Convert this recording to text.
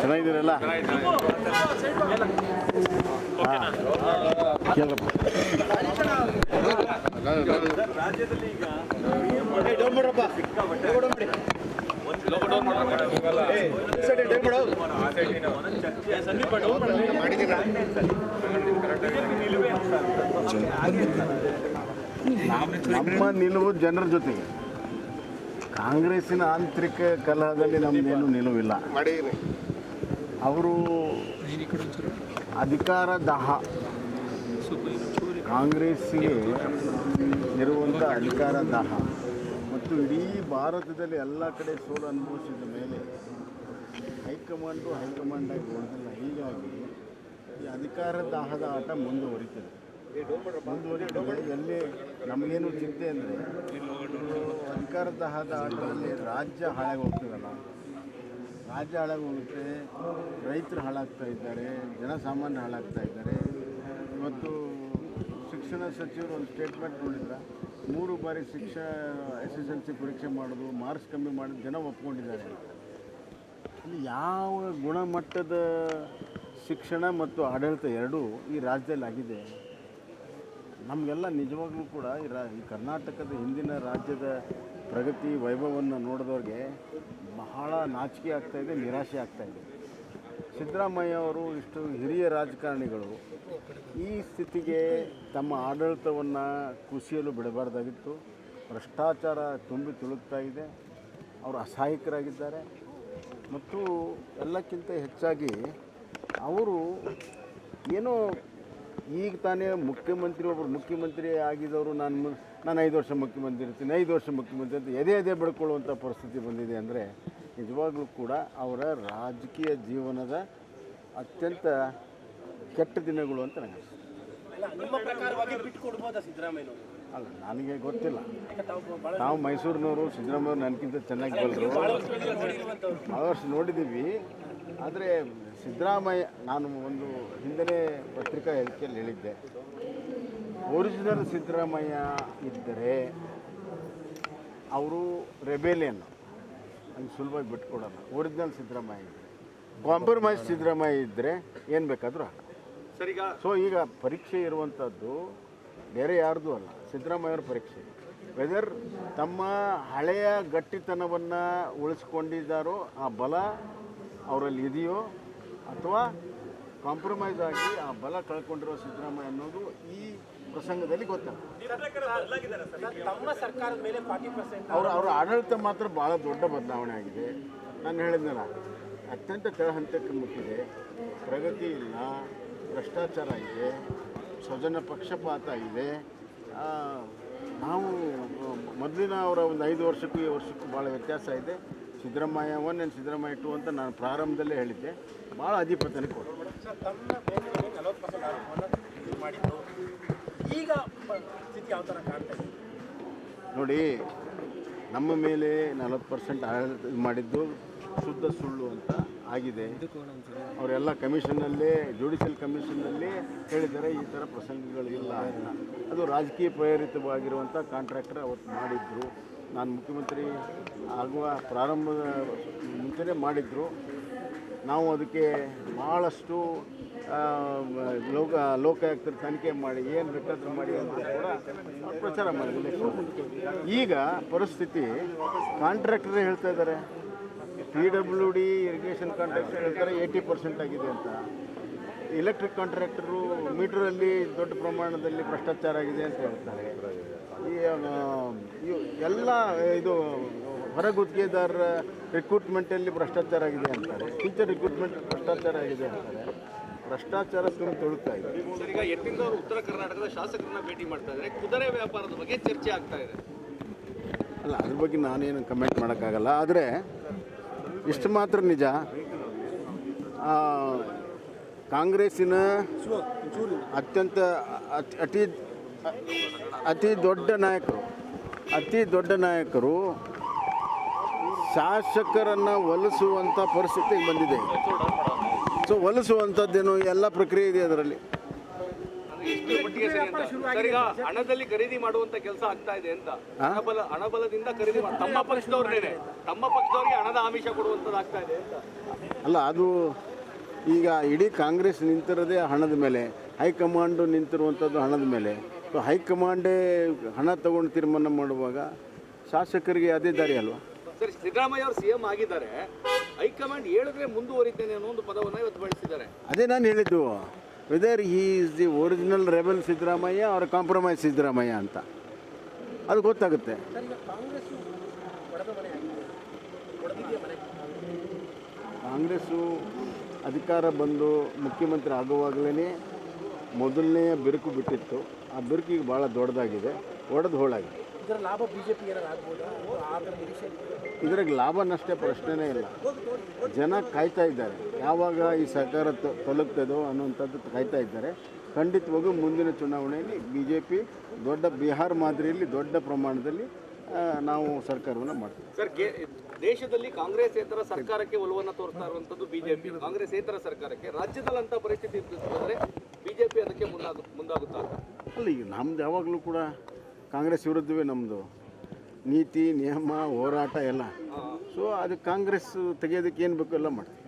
ಚೆನ್ನಾಗಿದ್ದೀರಲ್ಲ? ನಮ್ಮ ನಿಲುವು ಜನರ ಜೊತೆಗೆ. ಕಾಂಗ್ರೆಸ್ಸಿನ ಆಂತರಿಕ ಕಲಹದಲ್ಲಿ ನಮ್ಮದೇನು ನಿಲುವಿಲ್ಲ. ಅವರು ಅಧಿಕಾರ ದಾಹ. ಕಾಂಗ್ರೆಸ್ಸಿಗೆ ಇರುವಂಥ ಅಧಿಕಾರ ದಾಹ. ಮತ್ತು ಇಡೀ ಭಾರತದಲ್ಲಿ ಎಲ್ಲ ಕಡೆ ಸೋಲು ಅನುಭವಿಸಿದ ಮೇಲೆ ಹೈಕಮಾಂಡು ಹೈಕಮಾಂಡಾಗಿ ಉಳಿದಿಲ್ಲ ಹೀಗಾಗಿ ಈ ಅಧಿಕಾರ ದಾಹದ ಆಟ ಮುಂದುವರಿತದೆ. ಮುಂದುವರಿತದೆ ಎಲ್ಲಿ ನಮಗೇನು ಚಿಂತೆ ಅಂದರೆ, ಅಧಿಕಾರದ ಆದ ಆಟದಲ್ಲಿ ರಾಜ್ಯ ಹಾಳಾಗಿ ಹೋಗ್ತದಲ್ಲ? ರಾಜ್ಯ ಹಾಳಾಗಿ ಹೋಗುತ್ತೆ, ರೈತರು ಹಾಳಾಗ್ತಾ ಇದ್ದಾರೆ ಜನಸಾಮಾನ್ಯ ಹಾಳಾಗ್ತಾ ಇದ್ದಾರೆ. ಇವತ್ತು ಶಿಕ್ಷಣ ಸಚಿವರು ಒಂದು ಸ್ಟೇಟ್ಮೆಂಟ್ ನೋಡಿದ್ರ, ಮೂರು ಬಾರಿ ಶಿಕ್ಷಣ ಎಸ್ ಎಸ್ ಎಲ್ ಸಿ ಪರೀಕ್ಷೆ ಮಾಡೋದು ಮಾರ್ಕ್ಸ್ ಕಮ್ಮಿ ಮಾಡೋದು ಜನ ಒಪ್ಕೊಂಡಿದ್ದಾರೆ. ಇಲ್ಲಿ ಯಾವ ಗುಣಮಟ್ಟದ ಶಿಕ್ಷಣ ಮತ್ತು ಆಡಳಿತ ಎರಡೂ ಈ ರಾಜ್ಯದಲ್ಲಿ ಆಗಿದೆ ನಮಗೆಲ್ಲ ನಿಜವಾಗ್ಲೂ ಕೂಡ ಈ ರಾ, ಈ ಕರ್ನಾಟಕದ ಹಿಂದಿನ ರಾಜ್ಯದ ಪ್ರಗತಿ, ವೈಭವವನ್ನು ನೋಡಿದವ್ರಿಗೆ ಬಹಳ ನಾಚಿಕೆ ಆಗ್ತಾಯಿದೆ ನಿರಾಶೆ ಆಗ್ತಾಯಿದೆ ಸಿದ್ದರಾಮಯ್ಯ ಅವರು ಇಷ್ಟು ಹಿರಿಯ ರಾಜಕಾರಣಿಗಳು ಈ ಸ್ಥಿತಿಗೆ ತಮ್ಮ ಆಡಳಿತವನ್ನು ಕುಸಿಯಲು ಬಿಡಬಾರ್ದಾಗಿತ್ತು. ಭ್ರಷ್ಟಾಚಾರ ತುಂಬಿ ತುಳುಕ್ತಾ ಇದೆ. ಅವರು ಅಸಹಾಯಕರಾಗಿದ್ದಾರೆ. ಮತ್ತು ಎಲ್ಲಕ್ಕಿಂತ ಹೆಚ್ಚಾಗಿ ಅವರು ಏನೋ ಈಗ ತಾನೇ ಮುಖ್ಯಮಂತ್ರಿ ಒಬ್ಬರು ಮುಖ್ಯಮಂತ್ರಿ ಆಗಿದ್ದವರು ನಾನು ನಾನು ಐದು ವರ್ಷ ಮುಖ್ಯಮಂತ್ರಿ ಇರ್ತೀನಿ ಐದು ವರ್ಷ ಮುಖ್ಯಮಂತ್ರಿ ಅಂತ ಎದೆ ಎದೆ ಬಡ್ಕೊಳ್ಳುವಂಥ ಪರಿಸ್ಥಿತಿ ಬಂದಿದೆ ಅಂದರೆ ನಿಜವಾಗ್ಲೂ ಕೂಡ ಅವರ ರಾಜಕೀಯ ಜೀವನದ ಅತ್ಯಂತ ಕೆಟ್ಟ ದಿನಗಳು ಅಂತ ನನಗೆ. ಅಲ್ಲ ನನಗೆ ಗೊತ್ತಿಲ್ಲ. ನಾವು ಮೈಸೂರಿನವರು ಸಿದ್ದರಾಮಯ್ಯ ನನಗಿಂತ ಚೆನ್ನಾಗಿ ಬಲ್ಲರು ಆ ಭಾಳ ವರ್ಷ ನೋಡಿದ್ದೀವಿ. ಆದರೆ ಸಿದ್ದರಾಮಯ್ಯ ನಾನು ಒಂದು ಹಿಂದನೇ ಪತ್ರಿಕಾ ಹೇಳಿಕೆಯಲ್ಲಿ ಹೇಳಿದ್ದೆ. ಒರಿಜಿನಲ್ ಸಿದ್ದರಾಮಯ್ಯ ಇದ್ದರೆ ಅವರು ರೆಬೇಲಿಯನ್ ಹಂಗೆ ಸುಲಭವಾಗಿ ಬಿಟ್ಕೊಡೋಲ್ಲ. ಒರಿಜಿನಲ್ ಸಿದ್ದರಾಮಯ್ಯ ಇದ್ದರೆ ಕಾಂಪ್ರಮೈಸ್ ಸಿದ್ದರಾಮಯ್ಯ ಇದ್ದರೆ ಏನು ಬೇಕಾದರೂ ಹಾಕ. ಸರಿಗ ಸೊ ಈಗ ಪರೀಕ್ಷೆ ಇರುವಂಥದ್ದು ಬೇರೆ ಯಾರ್ದು ಅಲ್ಲ ಸಿದ್ದರಾಮಯ್ಯವ್ರ ಪರೀಕ್ಷೆ. ವೆದರ್ ತಮ್ಮ ಹಳೆಯ ಗಟ್ಟಿತನವನ್ನು ಉಳಿಸ್ಕೊಂಡಿದ್ದಾರೋ ಆ ಬಲ ಅವರಲ್ಲಿ ಇದೆಯೋ ಅಥವಾ ಕಾಂಪ್ರಮೈಸ್ ಆಗಿ ಆ ಬಲ ಕಳ್ಕೊಂಡಿರೋ ಸಿದ್ದರಾಮಯ್ಯ ಅನ್ನೋದು ಈ ಪ್ರಸಂಗದಲ್ಲಿ ಗೊತ್ತಾಗುತ್ತೆ ಅವರ ಅವರ ಆಡಳಿತ ಮಾತ್ರ ಭಾಳ ದೊಡ್ಡ ಬದಲಾವಣೆ ಆಗಿದೆ. ನಾನು ಹೇಳಿದ್ನಲ್ಲ ಅತ್ಯಂತ ಕೆಳಹಂತಕ್ಕೆ ಮುಟ್ಟಿದೆ. ಪ್ರಗತಿ ಇಲ್ಲ ಭ್ರಷ್ಟಾಚಾರ ಇದೆ ಸ್ವಜನ ಪಕ್ಷಪಾತ ಇದೆ. ನಾವು ಮೊದಲಿನ ಅವರ ಒಂದು ಐದು ವರ್ಷಕ್ಕೂ ಈ ವರ್ಷಕ್ಕೂ ಭಾಳ ವ್ಯತ್ಯಾಸ ಇದೆ. Siddaramaiah one and Siddaramaiah two ಅಂತ ನಾನು ಪ್ರಾರಂಭದಲ್ಲೇ ಹೇಳಿದ್ದೆ. ಭಾಳ ಅಧಿಪತನ ಮಾಡಿದ್ದು ಈಗ ಸ್ಥಿತಿ ಯಾವ ಥರ ಕಾಣ್ತಾ ನೋಡಿ ನಮ್ಮ ಮೇಲೆ ನಲವತ್ತು ಪರ್ಸೆಂಟ್ ಆಡಳಿತ ಇದು ಮಾಡಿದ್ದು ಶುದ್ಧ ಸುಳ್ಳು ಅಂತ ಆಗಿದೆ. ಅವರೆಲ್ಲ ಕಮಿಷನ್ನಲ್ಲೇ ಜುಡಿಷಿಯಲ್ ಕಮಿಷನ್ನಲ್ಲಿ ಹೇಳಿದ್ದಾರೆ ಈ ಥರ ಪ್ರಸಂಗಗಳು ಇಲ್ಲ ಅದು ರಾಜಕೀಯ ಪ್ರೇರಿತವಾಗಿರುವಂಥ ಕಾಂಟ್ರಾಕ್ಟರ್ ಅವತ್ತು ಮಾಡಿದ್ರು. ನಾನು ಮುಖ್ಯಮಂತ್ರಿ ಆಗುವ ಪ್ರಾರಂಭದ ಮುಂಚೆನೇ ಮಾಡಿದ್ರು. ನಾವು ಅದಕ್ಕೆ ಭಾಳಷ್ಟು ಲೋಕ, ಲೋಕಾಯುಕ್ತರ ತನಿಖೆ ಮಾಡಿ, ಏನು ಬೇಕಾದರೂ ಮಾಡಿ ಅಂತ ಕೂಡ ಪ್ರಚಾರ ಮಾಡಿದ್ರು ಈಗ ಪರಿಸ್ಥಿತಿ ಕಾಂಟ್ರಾಕ್ಟರೇ ಹೇಳ್ತಾ ಇದ್ದಾರೆ. P W D irrigation contractor ಹೇಳ್ತಾರೆ ಏಯ್ಟಿ ಪರ್ಸೆಂಟ್ ಆಗಿದೆ ಅಂತ. ಎಲೆಕ್ಟ್ರಿಕ್ ಕಾಂಟ್ರಾಕ್ಟರು ಮೀಟರಲ್ಲಿ ದೊಡ್ಡ ಪ್ರಮಾಣದಲ್ಲಿ ಭ್ರಷ್ಟಾಚಾರ ಆಗಿದೆ ಅಂತ ಹೇಳ್ತಾರೆ. ಈ ಎಲ್ಲ ಇದು ಹೊರಗುತ್ತಿಗೆದಾರರ ರಿಕ್ರೂಟ್ಮೆಂಟಲ್ಲಿ ಭ್ರಷ್ಟಾಚಾರ ಆಗಿದೆ ಅಂತಾರೆ. ಟೀಚರ್ ರಿಕ್ರೂಟ್ಮೆಂಟ್ ಭ್ರಷ್ಟಾಚಾರ ಆಗಿದೆ ಅಂತಾರೆ. ಭ್ರಷ್ಟಾಚಾರ ತುಂಬ ತೊಳುತ್ತಾ ಇದೆ. ಈಗ ಯತ್ನಿಂದ ಅವರು ಉತ್ತರ ಕರ್ನಾಟಕದ ಶಾಸಕರನ್ನ ಭೇಟಿ ಮಾಡ್ತಾ ಇದ್ದಾರೆ. ಕುದುರೆ ವ್ಯಾಪಾರದ ಬಗ್ಗೆ ಚರ್ಚೆ ಆಗ್ತಾ ಇದೆ. ಅಲ್ಲ ಅದ್ರ ಬಗ್ಗೆ ನಾನೇನು ಕಮೆಂಟ್ ಮಾಡೋಕ್ಕಾಗಲ್ಲ. ಆದರೆ ಇಷ್ಟು ಮಾತ್ರ ನಿಜ. ಕಾಂಗ್ರೆಸ್ಸಿನ ಅತ್ಯಂತ ಅತಿ ಅತಿ ದೊಡ್ಡ ನಾಯಕರು. ಅತಿ ದೊಡ್ಡ ನಾಯಕರು ಶಾಸಕರನ್ನು ಒಲಿಸುವಂಥ ಪರಿಸ್ಥಿತಿಗೆ ಬಂದಿದೆ. ಸೊ ಒಲಿಸುವಂಥದ್ದೇನು ಎಲ್ಲ ಪ್ರಕ್ರಿಯೆ ಇದೆ ಅದರಲ್ಲಿ. ಹಣದಲ್ಲಿ ಖರೀದಿ ಮಾಡುವಂತ ಕೆಲಸ ಆಗ್ತಾ ಇದೆ ಅಂತ. ಹಣಬಲ ಹಣಬಲದಿಂದ ಖರೀದಿ ತಮ್ಮ ಪಕ್ಷದವ್ರನ್ನೇ ತಮ್ಮ ಪಕ್ಷದವ್ರಿಗೆ ಹಣದ ಆಮಿಷ ಕೊಡುವಂಥದ್ದು ಆಗ್ತಾ ಇದೆ ಅಂತ. ಅಲ್ಲ ಅದು ಈಗ ಇಡೀ ಕಾಂಗ್ರೆಸ್ ನಿಂತಿರೋದೇ ಹಣದ ಮೇಲೆ ಹೈಕಮಾಂಡು ನಿಂತಿರುವಂಥದ್ದು ಹಣದ ಮೇಲೆ. ಸೊ ಹೈಕಮಾಂಡೇ ಹಣ ತಗೊಂಡು ತೀರ್ಮಾನ ಮಾಡುವಾಗ ಶಾಸಕರಿಗೆ ಅದೇ ದಾರಿ ಅಲ್ವಾ? ಸರ್ ಸಿದ್ದರಾಮಯ್ಯ ಅವರು ಸಿಎಂ ಆಗಿದ್ದಾರೆ. ಹೈಕಮಾಂಡ್ ಹೇಳಿದ್ರೆ ಮುಂದುವರಿತೇನೆ ಅನ್ನೋ ಒಂದು ಪದವನ್ನು ಇವತ್ತು ಬಳಸಿದ್ದಾರೆ. ಅದೇ ನಾನು ಹೇಳಿದ್ದು whether he is the original rebel Siddaramaiah ಅವರ ಕಾಂಪ್ರಮೈಸ್ ಸಿದ್ದರಾಮಯ್ಯ ಅಂತ. ಅದು ಗೊತ್ತಾಗುತ್ತೆ. ಸರ್ ಈಗ ಕಾಂಗ್ರೆಸ್ ಒಡೆದ ಮನೆ ಆಗಿದೆ. ಒಡೆದಿದೆಯಾ ಮನೆ? ಕಾಂಗ್ರೆಸ್ಸು ಅಧಿಕಾರ ಬಂದು ಮುಖ್ಯಮಂತ್ರಿ ಆಗುವಾಗಲೇ ಮೊದಲನೆಯ ಬಿರುಕು ಬಿಟ್ಟಿತ್ತು. ಆ ಬಿರುಕಿಗೆ ಭಾಳ ದೊಡ್ಡದಾಗಿದೆ. ಒಡೆದು ಹೋಳಾಗಿದೆ. ಇದರ ಲಾಭ ಬಿಜೆಪಿ. ಇದ್ರಾಗ ಲಾಭ ನಷ್ಟೇ ಪ್ರಶ್ನೆನೇ ಇಲ್ಲ. ಜನ ಕಾಯ್ತಾ ಇದ್ದಾರೆ. ಯಾವಾಗ ಈ ಸರ್ಕಾರ ತಲುಪ್ತದೋ ಅನ್ನುವಂಥದ್ದು ಕಾಯ್ತಾ ಇದ್ದಾರೆ. ಖಂಡಿತವಾಗೂ ಮುಂದಿನ ಚುನಾವಣೆಯಲ್ಲಿ ಬಿ ಜೆ ಪಿ ದೊಡ್ಡ ಬಿಹಾರ್ ಮಾದರಿಯಲ್ಲಿ ದೊಡ್ಡ ಪ್ರಮಾಣದಲ್ಲಿ ನಾವು ಸರ್ಕಾರವನ್ನು ಮಾಡ್ತೀವಿ. ಸರ್ ದೇಶದಲ್ಲಿ ಕಾಂಗ್ರೆಸ್ ಕಾಂಗ್ರೆಸ್ಸೇತರ ಸರ್ಕಾರಕ್ಕೆ ಒಲವನ್ನು ತೋರಿಸ್ತಾ ಇರುವಂತದ್ದು ಬಿಜೆಪಿ. ಕಾಂಗ್ರೆಸ್ ಏತರ ಸರ್ಕಾರಕ್ಕೆ. ರಾಜ್ಯದಲ್ಲಿ ಅಂತ ಪರಿಸ್ಥಿತಿ ಇರ್ತದೆ ಬಿಜೆಪಿ ಅದಕ್ಕೆ ಮುಂದಾಗ ಮುಂದಾಗುತ್ತಾ? ಅಲ್ಲ ಈಗ ನಮ್ದು ಯಾವಾಗಲೂ ಕೂಡ ಕಾಂಗ್ರೆಸ್ ವಿರುದ್ಧವೇ ನಮ್ಮದು ನೀತಿ ನಿಯಮ ಹೋರಾಟ ಎಲ್ಲ. ಸೊ ಅದು ಕಾಂಗ್ರೆಸ್ ತೆಗೆಯೋದಕ್ಕೆ ಏನು ಬೇಕು ಎಲ್ಲ ಮಾಡ್ತೀವಿ.